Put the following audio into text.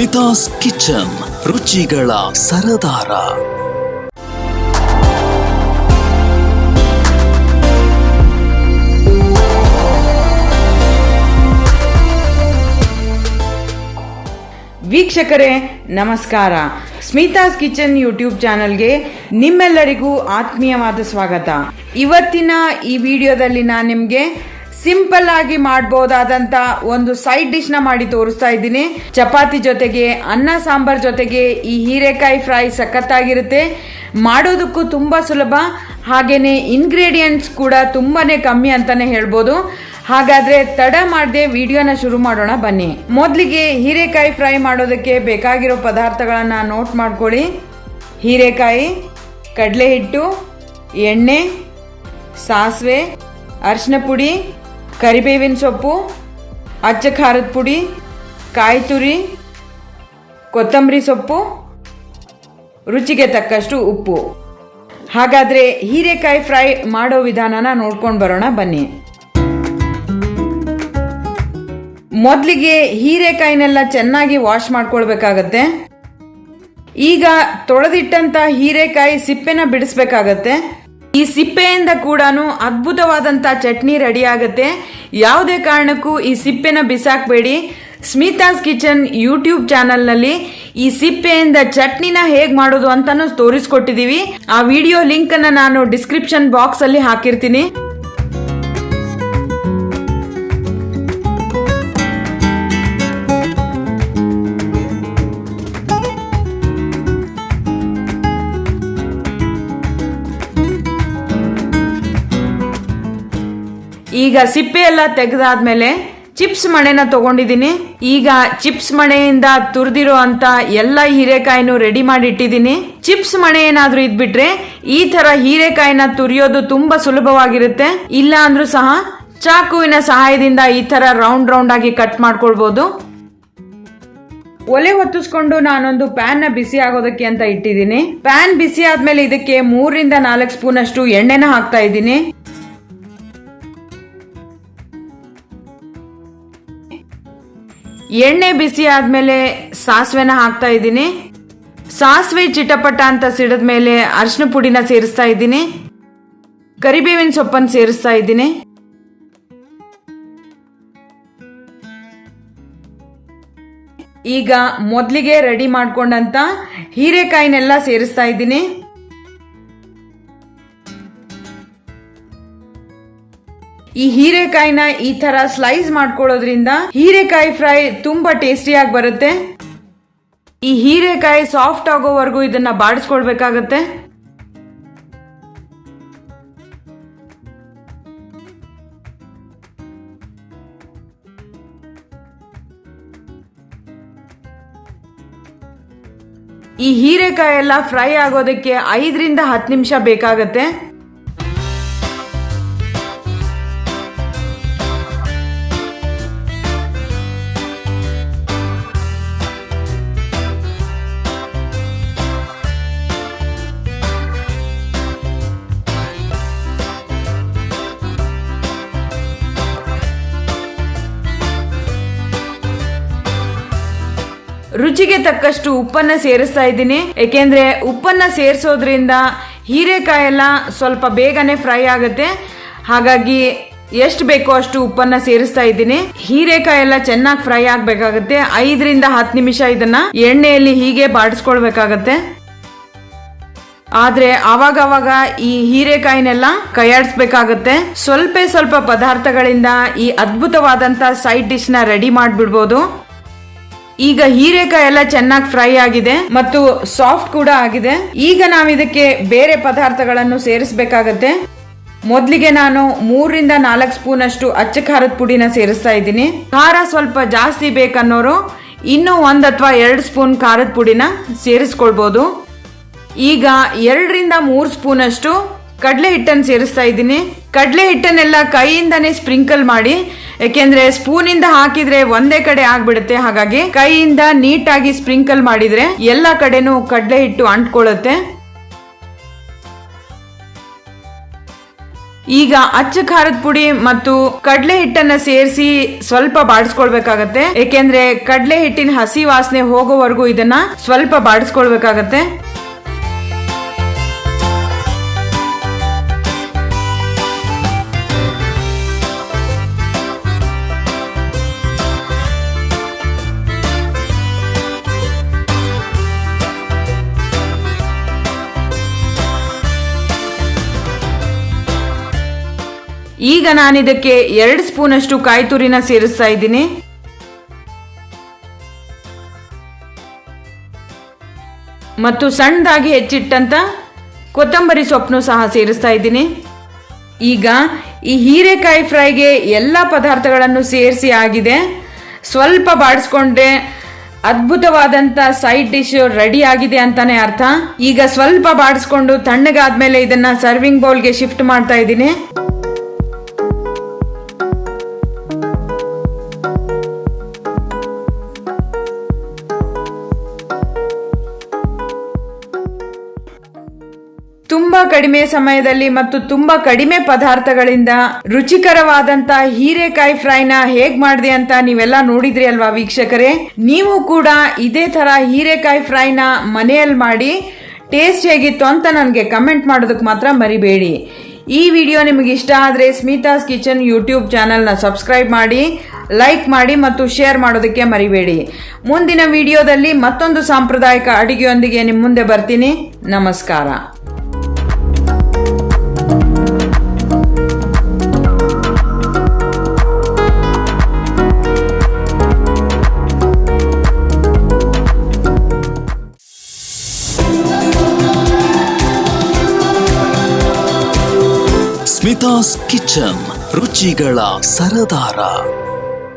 Smitha's kitchen ರುಚಿಗಳ ಸರದಾರ. ವೀಕ್ಷಕರೇ, ನಮಸ್ಕಾರ. Smitha's kitchen YouTube ಚಾನಲ್ಗೆ ನಿಮ್ಮೆಲ್ಲರಿಗೂ ಆತ್ಮೀಯವಾದ ಸ್ವಾಗತ. ಇವತ್ತಿನ ಈ ವಿಡಿಯೋದಲ್ಲಿ ನಾನು ನಿಮಗೆ ಸಿಂಪಲ್ ಆಗಿ ಮಾಡಬಹುದಾದಂತ ಒಂದು ಸೈಡ್ ಡಿಶ್ನ ಮಾಡಿ ತೋರಿಸ್ತಾ ಇದ್ದೀನಿ. ಚಪಾತಿ ಜೊತೆಗೆ, ಅನ್ನ ಸಾಂಬಾರ್ ಜೊತೆಗೆ ಈ ಹೀರೆಕಾಯಿ ಫ್ರೈ ಸಖತ್ತಾಗಿರುತ್ತೆ. ಮಾಡೋದಕ್ಕೂ ತುಂಬಾ ಸುಲಭ. ಹಾಗೇನೆ ಇಂಗ್ರೀಡಿಯೆಂಟ್ಸ್ ಕೂಡ ತುಂಬಾನೇ ಕಮ್ಮಿ ಅಂತಾನೆ ಹೇಳ್ಬೋದು. ಹಾಗಾದ್ರೆ ತಡ ಮಾಡದೆ ವಿಡಿಯೋನ ಶುರು ಮಾಡೋಣ, ಬನ್ನಿ. ಮೊದಲಿಗೆ ಹೀರೆಕಾಯಿ ಫ್ರೈ ಮಾಡೋದಕ್ಕೆ ಬೇಕಾಗಿರೋ ಪದಾರ್ಥಗಳನ್ನ ನೋಟ್ ಮಾಡ್ಕೊಳ್ಳಿ. ಹೀರೆಕಾಯಿ ಕಡಲೆ ಹಿಟ್ಟು ಎಣ್ಣೆ, ಸಾಸಿವೆ ಅರಿಶಿನ ಪುಡಿ ಕರಿಬೇವಿನ ಸೊಪ್ಪು, ಅಚ್ಚ ಖಾರದ ಪುಡಿ ಕಾಯಿ ತುರಿ ಕೊತ್ತಂಬರಿ ಸೊಪ್ಪು, ರುಚಿಗೆ ತಕ್ಕಷ್ಟು ಉಪ್ಪು. ಹಾಗಾದರೆ ಹೀರೆಕಾಯಿ ಫ್ರೈ ಮಾಡೋ ವಿಧಾನನ ನೋಡ್ಕೊಂಡು ಬರೋಣ, ಬನ್ನಿ. ಮೊದಲಿಗೆ ಹೀರೆಕಾಯಿನೆಲ್ಲ ಚೆನ್ನಾಗಿ ವಾಶ್ ಮಾಡ್ಕೊಳ್ಬೇಕಾಗತ್ತೆ. ಈಗ ತೊಳೆದಿಟ್ಟಂತ ಹೀರೆಕಾಯಿ ಸಿಪ್ಪೆನ ಬಿಡಿಸ್ಬೇಕಾಗತ್ತೆ. ಈ ಸಿಪ್ಪೆಯಿಂದ ಕೂಡ ಅದ್ಭುತವಾದಂಥ ಚಟ್ನಿ ರೆಡಿ ಆಗುತ್ತೆ. ಯಾವುದೇ ಕಾರಣಕ್ಕೂ ಈ ಸಿಪ್ಪೆನ ಬಿಸಾಕ್ಬೇಡಿ. ಸ್ಮಿತಾಸ್ ಕಿಚನ್ ಯೂಟ್ಯೂಬ್ ಚಾನಲ್ನಲ್ಲಿ ಈ ಸಿಪ್ಪೆಯಿಂದ ಚಟ್ನಿನ ಹೇಗೆ ಮಾಡೋದು ಅಂತಾನು ತೋರಿಸ್ಕೊಟ್ಟಿದ್ದೀವಿ ಆ ವಿಡಿಯೋ ಲಿಂಕ್ ಅನ್ನ ನಾನು ಡಿಸ್ಕ್ರಿಪ್ಷನ್ ಬಾಕ್ಸ್ ಅಲ್ಲಿ ಹಾಕಿರ್ತೀನಿ. ಈಗ ಸಿಪ್ಪೆ ಎಲ್ಲ ತೆಗೆದಾದ್ಮೇಲೆ ಚಿಪ್ಸ್ ಮಣೆನ ತಗೊಂಡಿದ್ದೀನಿ. ಈಗ ಚಿಪ್ಸ್ ಮಣೆಯಿಂದ ತುರಿದಿರೋ ಅಂತ ಎಲ್ಲ ಹೀರೆಕಾಯಿನೂ ರೆಡಿ ಮಾಡಿ ಇಟ್ಟಿದ್ದೀನಿ ಚಿಪ್ಸ್ ಮಣೆ ಏನಾದ್ರೂ ಇದ್ಬಿಟ್ರೆ ಈ ತರ ಹೀರೆಕಾಯಿನ ತುರಿಯೋದು ತುಂಬಾ ಸುಲಭವಾಗಿರುತ್ತೆ. ಇಲ್ಲ ಅಂದ್ರೂ ಸಹ ಚಾಕುವಿನ ಸಹಾಯದಿಂದ ಈ ತರ ರೌಂಡ್ ರೌಂಡ್ ಆಗಿ ಕಟ್ ಮಾಡ್ಕೊಳ್ಬಹುದು ಒಲೆ ಹೊತ್ತಿಸ್ಕೊಂಡು ನಾನೊಂದು ಪ್ಯಾನ್ನ ಬಿಸಿ ಆಗೋದಕ್ಕೆ ಅಂತ ಇಟ್ಟಿದ್ದೀನಿ. ಪ್ಯಾನ್ ಬಿಸಿ ಆದ್ಮೇಲೆ ಇದಕ್ಕೆ ಮೂರರಿಂದ ನಾಲ್ಕು ಸ್ಪೂನ್ ಅಷ್ಟು ಎಣ್ಣೆನ ಹಾಕ್ತಾ ಇದ್ದೀನಿ. ಎಣ್ಣೆ ಬಿಸಿ ಆದ್ಮೇಲೆ ಸಾಸಿವೆನ ಹಾಕ್ತಾ ಇದ್ದೀನಿ. ಸಾಸಿವೆ ಚಿಟಪಟ ಅಂತ ಸಿಡಿದ ಮೇಲೆ ಅರಿಶಿನ ಪುಡಿನ ಸೇರಿಸ್ತಾ ಇದ್ದೀನಿ. ಕರಿಬೇವಿನ ಸೊಪ್ಪನ್ನು ಸೇರಿಸ್ತಾ ಇದ್ದೀನಿ. ಈಗ ಮೊದಲಿಗೆ ರೆಡಿ ಮಾಡ್ಕೊಂಡಂತ ಹೀರೆಕಾಯಿನೆಲ್ಲ ಸೇರಿಸ್ತಾ ಇದ್ದೀನಿ. ಈ ಹೀರೆಕಾಯಿನ ಈ ತರ ಸ್ಲೈಸ್ ಮಾಡ್ಕೊಳ್ಳೋದ್ರಿಂದ ಹೀರೆಕಾಯಿ ಫ್ರೈ ತುಂಬಾ ಟೇಸ್ಟಿಯಾಗಿ ಬರುತ್ತೆ. ಈ ಹೀರೆಕಾಯಿ ಸಾಫ್ಟ್ ಆಗೋವರೆಗೂ ಇದನ್ನ ಬಾಡಿಸ್ಕೊಳ್ಬೇಕಾಗತ್ತೆ. ಈ ಹೀರೆಕಾಯಿ ಎಲ್ಲ ಫ್ರೈ ಆಗೋದಕ್ಕೆ ಐದರಿಂದ ಹತ್ತು ನಿಮಿಷ ಬೇಕಾಗತ್ತೆ. ರುಚಿಗೆ ತಕ್ಕಷ್ಟು ಉಪ್ಪನ್ನ ಸೇರಿಸ್ತಾ ಇದ್ದೀನಿ. ಏಕೆಂದ್ರೆ ಉಪ್ಪನ್ನ ಸೇರಿಸೋದ್ರಿಂದ ಹೀರೆಕಾಯಿ ಎಲ್ಲ ಸ್ವಲ್ಪ ಬೇಗನೆ ಫ್ರೈ ಆಗುತ್ತೆ. ಹಾಗಾಗಿ ಎಷ್ಟು ಬೇಕೋ ಅಷ್ಟು ಉಪ್ಪನ್ನ ಸೇರಿಸ್ತಾ ಇದ್ದೀನಿ. ಹೀರೆಕಾಯಿ ಎಲ್ಲ ಚೆನ್ನಾಗಿ ಫ್ರೈ ಆಗ್ಬೇಕಾಗತ್ತೆ. ಐದರಿಂದ ಹತ್ತು ನಿಮಿಷ ಇದನ್ನ ಎಣ್ಣೆಯಲ್ಲಿ ಹೀಗೆ ಬಾಡಿಸ್ಕೊಳ್ಬೇಕಾಗತ್ತೆ. ಆದ್ರೆ ಅವಾಗವಾಗ ಈ ಹೀರೆಕಾಯಿನೆಲ್ಲ ಕೈಯಾಡಿಸ್ಬೇಕಾಗತ್ತೆ. ಸ್ವಲ್ಪ ಸ್ವಲ್ಪ ಪದಾರ್ಥಗಳಿಂದ ಈ ಅದ್ಭುತವಾದಂತ ಸೈಡ್ ಡಿಶ್ನ ರೆಡಿ ಮಾಡ್ಬಿಡ್ಬೋದು. ಈಗ ಹೀರೆಕಾಯಿ ಎಲ್ಲ ಚೆನ್ನಾಗಿ ಫ್ರೈ ಆಗಿದೆ ಮತ್ತು ಸಾಫ್ಟ್ ಕೂಡ ಆಗಿದೆ. ಈಗ ನಾವು ಇದಕ್ಕೆ ಬೇರೆ ಪದಾರ್ಥಗಳನ್ನು ಸೇರಿಸಬೇಕಾಗತ್ತೆ. ಮೊದಲಿಗೆ ನಾನು ಮೂರರಿಂದ ನಾಲ್ಕು ಸ್ಪೂನ್ ಅಷ್ಟು ಅಚ್ಚ ಖಾರದ ಪುಡಿನ ಸೇರಿಸ್ತಾ ಇದ್ದೀನಿ. ಖಾರ ಸ್ವಲ್ಪ ಜಾಸ್ತಿ ಬೇಕನ್ನೋರು ಇನ್ನೂ ಒಂದು ಅಥವಾ ಎರಡು ಸ್ಪೂನ್ ಖಾರದ ಪುಡಿನ ಸೇರಿಸ್ಕೊಳ್ಬೋದು. ಈಗ ಎರಡರಿಂದ ಮೂರು ಸ್ಪೂನ್ ಅಷ್ಟು ಕಡಲೆ ಹಿಟ್ಟನ್ನು ಸೇರಿಸ್ತಾ ಇದ್ದೀನಿ. ಕಡಲೆ ಹಿಟ್ಟನ್ನೆಲ್ಲ ಕೈಯಿಂದನೇ ಸ್ಪ್ರಿಂಕಲ್ ಮಾಡಿ ಯಾಕೆಂದ್ರೆ ಸ್ಪೂನಿಂದ ಹಾಕಿದ್ರೆ ಒಂದೇ ಕಡೆ ಆಗ್ಬಿಡುತ್ತೆ. ಹಾಗಾಗಿ ಕೈಯಿಂದ ನೀಟಾಗಿ ಸ್ಪ್ರಿಂಕಲ್ ಮಾಡಿದ್ರೆ ಎಲ್ಲ ಕಡೆನೂ ಕಡಲೆ ಹಿಟ್ಟು ಅಂಟ್ಕೊಳ್ಳುತ್ತೆ. ಈಗ ಅಚ್ಚ ಖಾರದ ಪುಡಿ ಮತ್ತು ಕಡಲೆ ಹಿಟ್ಟನ್ನ ಸೇರಿಸಿ ಸ್ವಲ್ಪ ಬಾಡಿಸ್ಕೊಳ್ಬೇಕಾಗತ್ತೆ. ಏಕೆಂದ್ರೆ ಕಡಲೆ ಹಿಟ್ಟಿನ ಹಸಿ ವಾಸನೆ ಹೋಗೋವರೆಗೂ ಇದನ್ನ ಸ್ವಲ್ಪ ಬಾಡಿಸ್ಕೊಳ್ಬೇಕಾಗತ್ತೆ. ಈಗ ನಾನಿದಕ್ಕೆ ಎರಡು ಸ್ಪೂನ್ ಅಷ್ಟು ಕಾಯಿ ತುರಿನ ಸೇರಿಸ್ತಾ ಇದ್ದೀನಿ. ಮತ್ತು ಸಣ್ಣದಾಗಿ ಹೆಚ್ಚಿಟ್ಟಂತ ಕೊತ್ತಂಬರಿ ಸೊಪ್ಪನ್ನು ಸಹ ಸೇರಿಸ್ತಾ ಇದ್ದೀನಿ. ಈಗ ಈ ಹೀರೆಕಾಯಿ ಫ್ರೈಗೆ ಎಲ್ಲ ಪದಾರ್ಥಗಳನ್ನು ಸೇರಿಸಿ ಆಗಿದೆ. ಸ್ವಲ್ಪ ಬಾಡಿಸ್ಕೊಂಡ್ರೆ ಅದ್ಭುತವಾದಂಥ ಸೈಡ್ ಡಿಶ್ ರೆಡಿ ಆಗಿದೆ ಅಂತಾನೆ ಅರ್ಥ. ಈಗ ಸ್ವಲ್ಪ ಬಾಡಿಸ್ಕೊಂಡು ತಣ್ಣಗಾದ್ಮೇಲೆ ಇದನ್ನ ಸರ್ವಿಂಗ್ ಬೌಲ್ಗೆ ಶಿಫ್ಟ್ ಮಾಡ್ತಾ ಇದ್ದೀನಿ. ತುಂಬಾ ಕಡಿಮೆ ಸಮಯದಲ್ಲಿ ಮತ್ತು ತುಂಬಾ ಕಡಿಮೆ ಪದಾರ್ಥಗಳಿಂದ ರುಚಿಕರವಾದಂತ ಹೀರೆಕಾಯಿ ಫ್ರೈನ ಹೇಗ್ ಮಾಡಿದೆ ಅಂತ ನೀವೆಲ್ಲ ನೋಡಿದ್ರಿ ಅಲ್ವಾ ವೀಕ್ಷಕರೇ? ನೀವು ಕೂಡ ಇದೇ ತರ ಹೀರೆಕಾಯಿ ಫ್ರೈನ ಮನೆಯಲ್ಲಿ ಮಾಡಿ ಟೇಸ್ಟ್ ಹೇಗಿತ್ತು ಅಂತ ನನಗೆ ಕಮೆಂಟ್ ಮಾಡೋದಕ್ಕೆ ಮಾತ್ರ ಮರಿಬೇಡಿ. ಈ ವಿಡಿಯೋ ನಿಮಗೆ ಇಷ್ಟ ಆದರೆ ಸ್ಮಿತಾಸ್ ಕಿಚನ್ ಯೂಟ್ಯೂಬ್ ಚಾನಲ್ನ ಸಬ್ಸ್ಕ್ರೈಬ್ ಮಾಡಿ, ಲೈಕ್ ಮಾಡಿ ಮತ್ತು ಶೇರ್ ಮಾಡೋದಕ್ಕೆ ಮರಿಬೇಡಿ. ಮುಂದಿನ ವಿಡಿಯೋದಲ್ಲಿ ಮತ್ತೊಂದು ಸಾಂಪ್ರದಾಯಿಕ ಅಡಿಗೆಯೊಂದಿಗೆ ನಿಮ್ಮ ಮುಂದೆ ಬರ್ತೀನಿ. ನಮಸ್ಕಾರ. ಸ್ಮಿತಾಸ್ ಕಿಚನ್ ರುಚಿಗಳ ಸರದಾರ